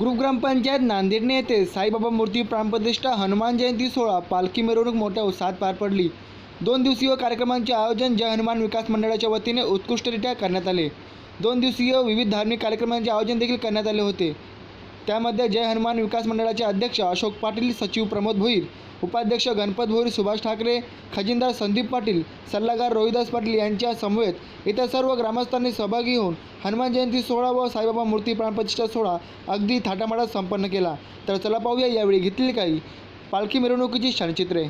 Group ग्रामपंचायत नांदेडने येथे साईबाबा मूर्ती प्राणप्रतिष्ठा हनुमान जयंती सोहळा पालखी मिरवणूक मोठ्या उत्साहात पार पडली. दोन दिवसीय कार्यक्रमांचे आयोजन जय हनुमान विकास मंडळाच्या वतीने उत्कृष्टरित्या करण्यात आले. दोन दिवसीय विविध धार्मिक कार्यक्रमांचे आयोजन देखील करण्यात आले होते. त्यामध्ये जय हनुमान विकास मंडळाचे अध्यक्ष अशोक पाटील सचिव प्रमोद भोईर उपाध्यक्ष गणपत भोरी सुभाष ठाकरे खजिनदार संदीप पाटील सल्लागार रोहिदास पाटील यांच्या समवेत इतर सर्व ग्रामस्थांनी सहभागी होऊन हनुमान जयंती सोहळा व साईबाबा मूर्ती प्राणप्रतिष्ठा सोहळा अगदी थाटामाटात संपन्न केला. तर चला पाहूया यावेळी घेतलेली काही पालखी मिरवणुकीची क्षणचित्रे.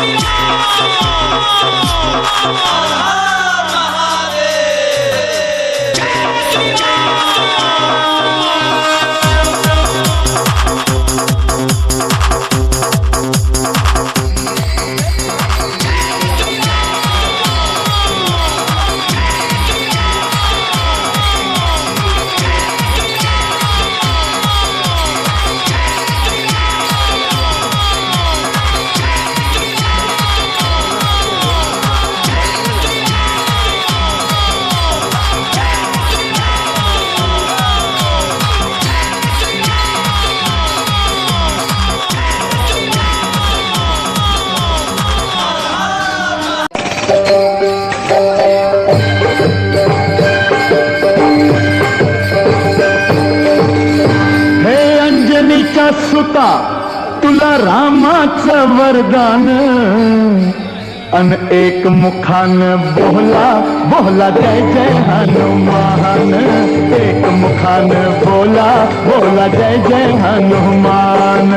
¡Vamos! अंजनीच्या तुला रामाचं वरदान. अन एक मुखान बोला बोला जय जय हनुमान. एक मुखान बोला बोला जय जय हनुमान.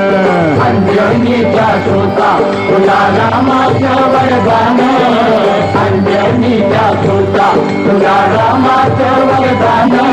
अंजनीच्या सुता तुला रामाचं वरदान. अंजनीच्या सुता तुला रामाचं वरदान.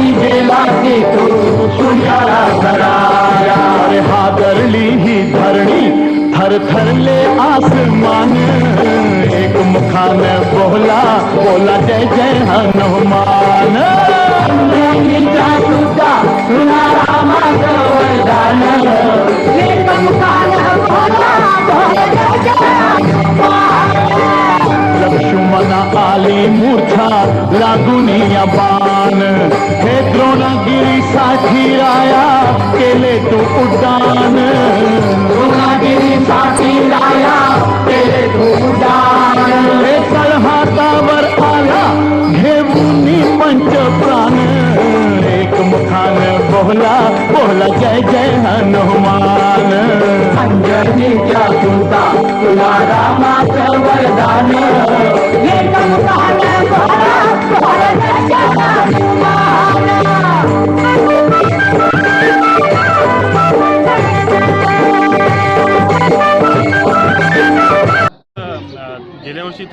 बालपणी गेलासी तू सूर्याला धराया अरे हादरली ही धरणी थर थरले आसमान। एक मुखान बोला बोला जय जय हनुमान। आली मूर्छा लागून या बाण हे द्रोणगिरी साठी राया केले तू उड्डाण द्रोणगिरी साठी राया केले तू उड्डाण हे तळहातावर आला घेऊन पंच प्राण। एक मुखान बोला बोला जय जय हनुमान।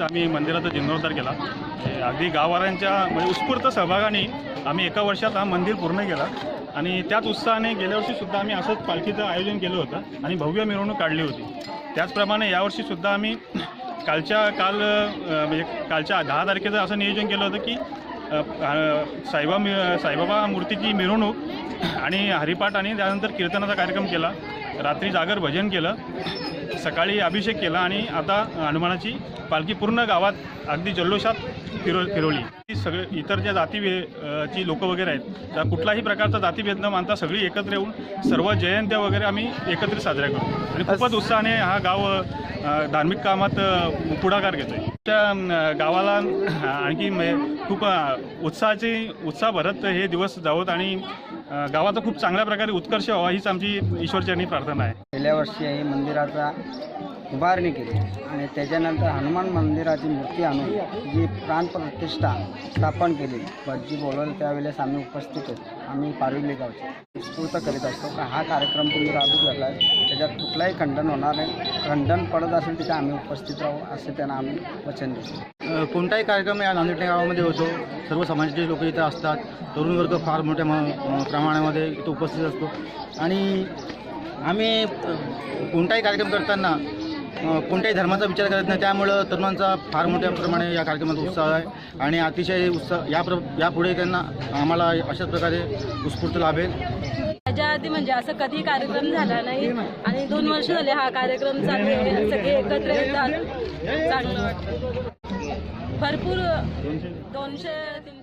आम्ही मंदिराचा जीर्णोद्धार केला. हे अगदी गाववाऱ्यांच्या म्हणजे उत्स्फूर्त सहभागाने आम्ही एका वर्षात हा मंदिर पूर्ण केला. आणि त्याच उत्साहाने गेल्या वर्षीसुद्धा आम्ही असंच पालखीचं आयोजन केलं होतं आणि भव्य मिरवणूक काढली होती. त्याचप्रमाणे यावर्षीसुद्धा आम्ही कालच्या काल म्हणजे कालच्या दहा तारखेचं असं नियोजन केलं होतं की साईबा मि साईबाबा मूर्तीची मिरवणूक आणि हरिपाठ आणि त्यानंतर कीर्तनाचा कार्यक्रम केला. रात्री जागर भजन केलं. सकाळी अभिषेक केला आणि आता हनुमानाची पालखी पूर्ण गावात अगदी जल्लोषात फिरव फिरवली. सगळे इतर ज्या जाती वे- अ, ची लोक वगैरे आहेत त्या कुठलाही प्रकारचा जातीभेद न मानता सगळी एकत्र येऊन सर्व जयंत्या वगैरे आम्ही एकत्रित साजऱ्या करतो. आणि खूपच उत्साहाने हा गाव धार्मिक कामात पुढाकार घेतोय. त्या अ, गावाला आणखी खूप उत्साहाची उत्साह भरत हे दिवस जावत आणि गावाचा खूप चांगल्या प्रकारे उत्कर्ष व्हावा हीच आमची ईश्वरचरणी प्रार्थना आहे. गेल्या वर्षी मंदिराचा उभारणी केली आणि त्याच्यानंतर हनुमान मंदिराची मूर्ती आणून जी प्राणप्रतिष्ठा स्थापन केली भटजी बोलवलं त्यावेळेस आम्ही उपस्थित होतो. आम्ही पारविले गावचे उत्स्फूर्त करीत असतो का हा कार्यक्रम तुम्ही राबवत झाला आहे त्याच्यात कुठलाही खंडन होणार नाही. खंडन पडत असेल तिथे आम्ही उपस्थित राहू असे त्यांना आम्ही वचन देतो. कोणताही कार्यक्रम या नांदेड गावामध्ये होतो. सर्व समाजाचे लोक इथं असतात. तरुण वर्ग फार मोठ्या म- प्रमाणामध्ये इथं उपस्थित असतो. आणि आम्ही कोणताही कार्यक्रम करताना कोणत्याही धर्माचा विचार करत नाही. त्यामुळं तरुणांचा फार मोठ्या प्रमाणे या कार्यक्रमात उत्साह आहे. आणि अतिशय उत्साह या प्र यापुढे त्यांना आम्हाला अशाच प्रकारे उत्स्फूर्त लाभेल. त्याच्या आधी म्हणजे असं कधी कार्यक्रम झाला नाही. आणि दोन वर्ष झाले हा कार्यक्रम चालू आहे. सगळे एकत्र येतात. चांगलं वाटतं. भरपूर दोनशे तीनशे